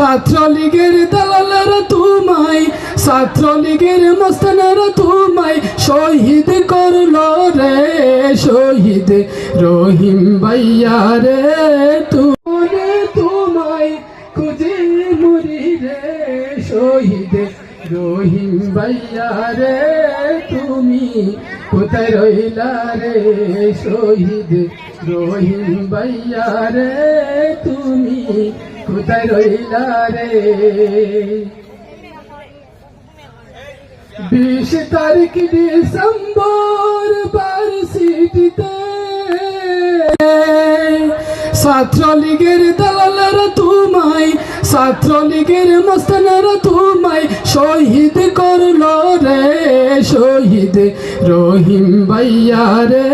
ছাত্রলীগের দালালেরা তোমায় ছাত্রলীগের মস্তানেরা তোমায় শহীদ করল রে, শহীদ রহিম ভাইয়া রে তুমনে তোমায় খুঁজে মরি রে, শহীদ রহিম ভাইয়া রে, তুমি কোথায় রইলা রে, শহীদ রহিম ভাইয়া রে, তুমি কোথায় রইলা রে? বিশ তারিখ ডিসেম্বর বার্ষিকীতে ছাত্রলীগের দালালেরা তোমায় ছাত্রলীগের মস্তানেরা তোমায় শহীদ করল রে। শহীদ রহিম ভাইয়া রে,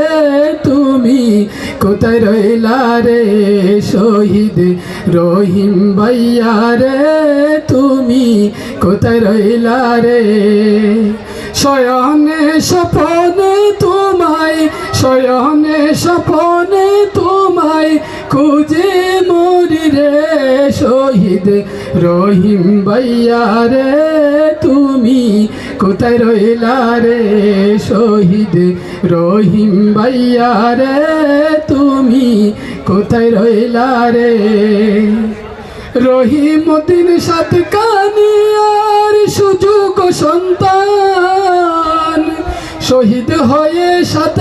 তুমি কোথায় রইলা রে? শহীদ রহিম ভাইয়া রে, তুমি কোথায় রইলা রে? শয়নে সপনে তোমায় শয়নে স্বপনে তোমায় খুঁজে মরি রে, শহীদ রহিম ভাইয়া রে, তুমি কোথায় রইলা রে? শহীদ রহিম ভাইয়া রে, তুমি কোথায় রইলা রে? রহিমুদ্দিন সাত কানিয়ার সুযোগ সন্তান, শহীদ হয়ে সাত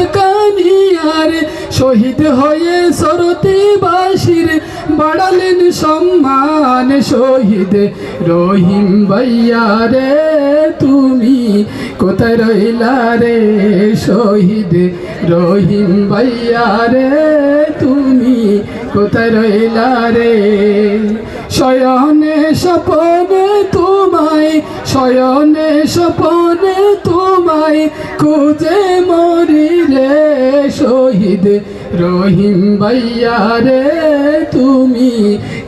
কানিয়ার শহীদ হয়ে সরতি বাসির বাড়ালেন সম্মান। শহীদ রহিম ভাইয়া রে, তুমি কোথায় রইলা রে? শহীদ রহিম ভাইয়া রে, তুমি কোথায় রইলা রে? শয়নে স্বপনে তোমায়, শয়নে স্বপনে তোমায় খুঁজে মরি রে শহীদ রহিম ভাইয়া রে, তুমি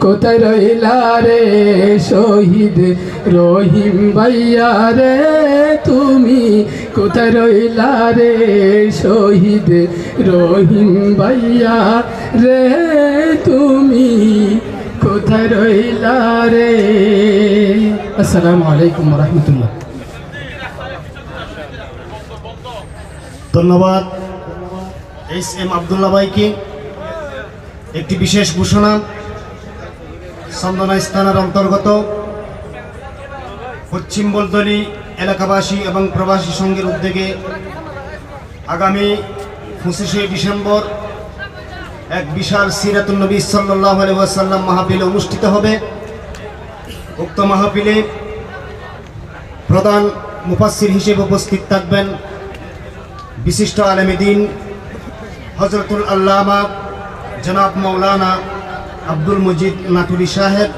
কোথায় রইলা রে? শহীদ রহিম ভাইয়া রে, তুমি কোথায় রইলা রে? শহীদ রহিম ভাইয়া রে তুমি কোথায় রইলা রে? আসসালামু আলাইকুম রহমতুল্লাহ। ধন্যবাদ। এস এম আবদুল্লা ভাইকে। একটি বিশেষ ঘোষণা। সন্দনা স্থানের অন্তর্গত পশ্চিম বলদলি এলাকাবাসী এবং প্রবাসী সংঘের উদ্যোগে আগামী পঁচিশে ডিসেম্বর এক বিশাল সিরাতুল নবী সাল্লাহ আলহাম মাহফিল অনুষ্ঠিত হবে। উক্ত মাহফিলে প্রধান মুফাসির হিসেবে উপস্থিত থাকবেন বিশিষ্ট আলমদিন হজরতুল আল্লামা জনাব মৌলানা আব্দুল মজিদ নাটুরি সাহেব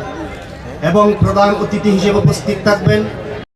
এবং প্রধান অতিথি হিসেবে উপস্থিত থাকবেন।